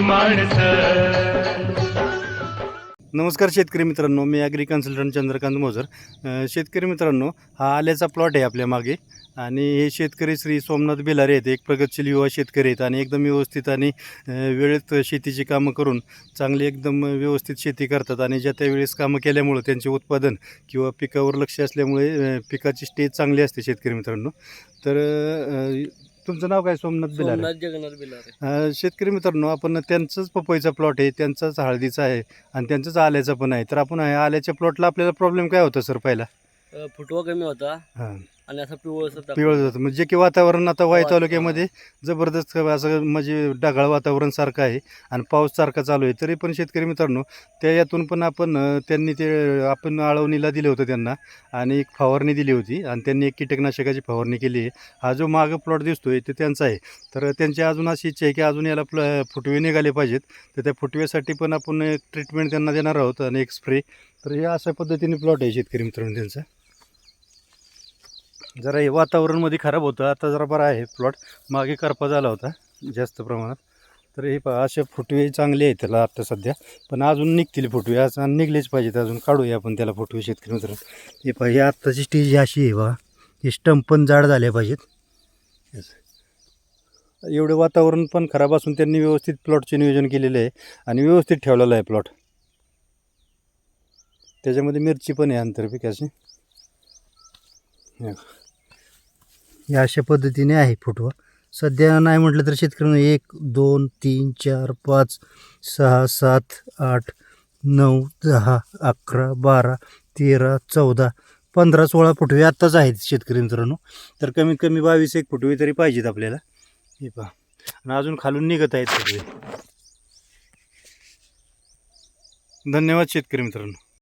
माणसं. नमस्कार शेतकरी मित्रांनो मी ॲग्री कन्सल्टंट चंद्रकांत मोजर शेतकरी मित्रांनो हा आल्याचा प्लॉट आहे आपल्या मागे. आणि हे शेतकरी श्री सोमनाथ बेलारे आहेत. एक प्रगतशील युवा शेतकरी आहेत आणि एकदम व्यवस्थित आणि वेळेत शेतीची कामं करून चांगली एकदम व्यवस्थित शेती करतात. आणि ज्या त्या वेळेस कामं केल्यामुळं त्यांचे उत्पादन किंवा पिकावर लक्ष असल्यामुळे पिकाची स्टेज चांगली असते शेतकरी मित्रांनो. तर तुमचं नाव काय? सोमनाथ बेलारे. सोमनाथ जगन्नाथ बिलारे. अ, शेतकरी मित्रांनो आपण त्यांचंच पपईचा प्लॉट आहे त्यांचाच हळदीचा आहे आणि त्यांचाच आल्याचा पण आहे. तर आपण ह्या आल्याच्या प्लॉटला आपल्याला प्रॉब्लेम काय होता सर पहिला? अ, फुटवा कमी होता. हां. आणि असा पिवळसर. पिवळ जातं. म्हणजे की वातावरण आता वाई. तालुक्यामध्ये जबरदस्त असं म्हणजे ढगाळ वातावरण सारखं आहे आणि पाऊस सारखा चालू आहे. तरी पण शेतकरी मित्रांनो त्या यातून पण आपण त्यांनी ते आपण आळवणीला दिले होतं त्यांना आणि एक फवारणी दिली होती आणि त्यांनी एक कीटकनाशकाची फवारणी केली आहे. हा जो मागं प्लॉट दिसतोय तो त्यांचा आहे. तर त्यांची अजून अशी इच्छा आहे की अजून याला प्ल फुटवे निघाले पाहिजेत. तर त्या फुटव्यासाठी पण आपण एक ट्रीटमेंट त्यांना देणार आहोत आणि एक स्प्रे. तर हे अशा पद्धतीने प्लॉट आहे शेतकरी मित्रांनो त्यांचा. जरा हे वातावरणमध्ये खराब होतं. आता जरा बरा आहे प्लॉट मागे करपा झाला होता जास्त प्रमाणात. तर हे पहा असे फुटवे चांगले आहेत त्याला आता सध्या. पण अजून निघतील फुटवे. आज आणि निघलेच पाहिजेत. अजून काढूया आपण त्याला फुटवे शेतकरी मित्र हे पहा हे आत्ताची स्टेज ही अशी आहे बा. हे स्टंप पण जाड झाले पाहिजेत. असं. एवढं वातावरण पण खराब असून त्यांनी व्यवस्थित प्लॉटचे नियोजन केलेलं आहे आणि व्यवस्थित ठेवलेलं आहे प्लॉट त्याच्यामध्ये मिरची पण आहे आंतरपिकाची. या अशा पद्धतीने आहे फुटवा सध्या नाही म्हटलं तर शेतकऱ्यांना एक दोन तीन चार पाच सहा सात आठ नऊ दहा अकरा बारा तेरा चौदा पंधरा सोळा फुटवे आत्ताच आहेत शेतकरी मित्रांनो. तर कमीत कमी बावीस एक फुटवे तरी पाहिजेत आपल्याला. हे पहा. आणि अजून खालून निघत आहेत फुटवे धन्यवाद शेतकरी मित्रांनो.